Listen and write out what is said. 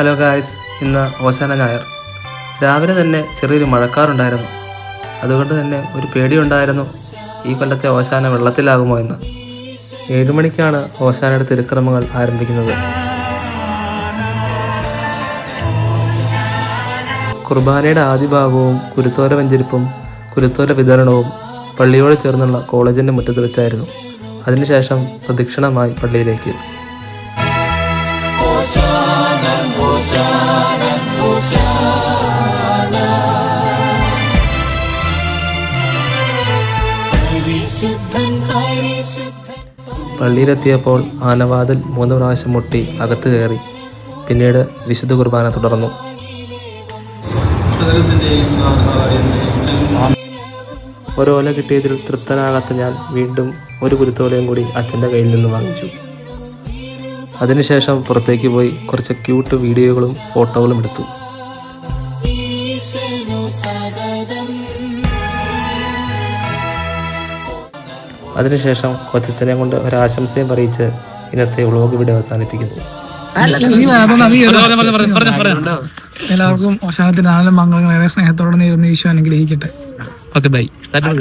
Hello guys ഇന്ന് ഓശാന ഞായർ. രാവിലെ തന്നെ ചെറിയൊരു മഴക്കാറുണ്ടായിരുന്നു. അതുകൊണ്ട് തന്നെ ഒരു പേടിയുണ്ടായിരുന്നു ഈ കൊല്ലത്തെ ഓശാന വെള്ളത്തിലാകുമോ എന്ന്. ഏഴുമണിക്കാണ് ഓശാനയുടെ തിരുക്രമങ്ങൾ ആരംഭിക്കുന്നത്. കുർബാനയുടെ ആദ്യ ഭാഗവും കുരുത്തോര വെഞ്ചരിപ്പും കുരുത്തോര വിതരണവും പള്ളിയോട് ചേർന്നുള്ള കോളേജിന്റെ മുറ്റത്ത് വെച്ചായിരുന്നു. അതിനുശേഷം പ്രദക്ഷിണമായി പള്ളിയിലേക്ക്. പള്ളിയിലെത്തിയപ്പോൾ ആനവാതിൽ മൂന്ന് പ്രാവശ്യം മുട്ടി അകത്ത് കയറി. പിന്നീട് വിശുദ്ധ കുർബാന തുടർന്നു. ഒരോല കിട്ടിയതിൽ തൃപ്തനാകാത്ത ഞാൻ വീണ്ടും ഒരു കുരുത്തോലയും കൂടി അച്ഛന്റെ കയ്യിൽ നിന്ന് വാങ്ങിച്ചു. അതിനുശേഷം പുറത്തേക്ക് പോയി കുറച്ച് ക്യൂട്ട് വീഡിയോകളും ഫോട്ടോകളും എടുത്തു. അതിനുശേഷം കൊച്ചച്ഛനെ കൊണ്ട് ഒരാശംസയും പറയിച്ച് ഇന്നത്തെ വ്ളോഗ് ഇവിടെ അവസാനിപ്പിക്കുന്നു. എല്ലാവർക്കും ഓശാനത്തിന്റെ നാലും മംഗളങ്ങളേറെ സ്നേഹത്തോടെ നേരുന്ന ഈശോ അനുഗ്രഹിക്കട്ടെ. Okay bye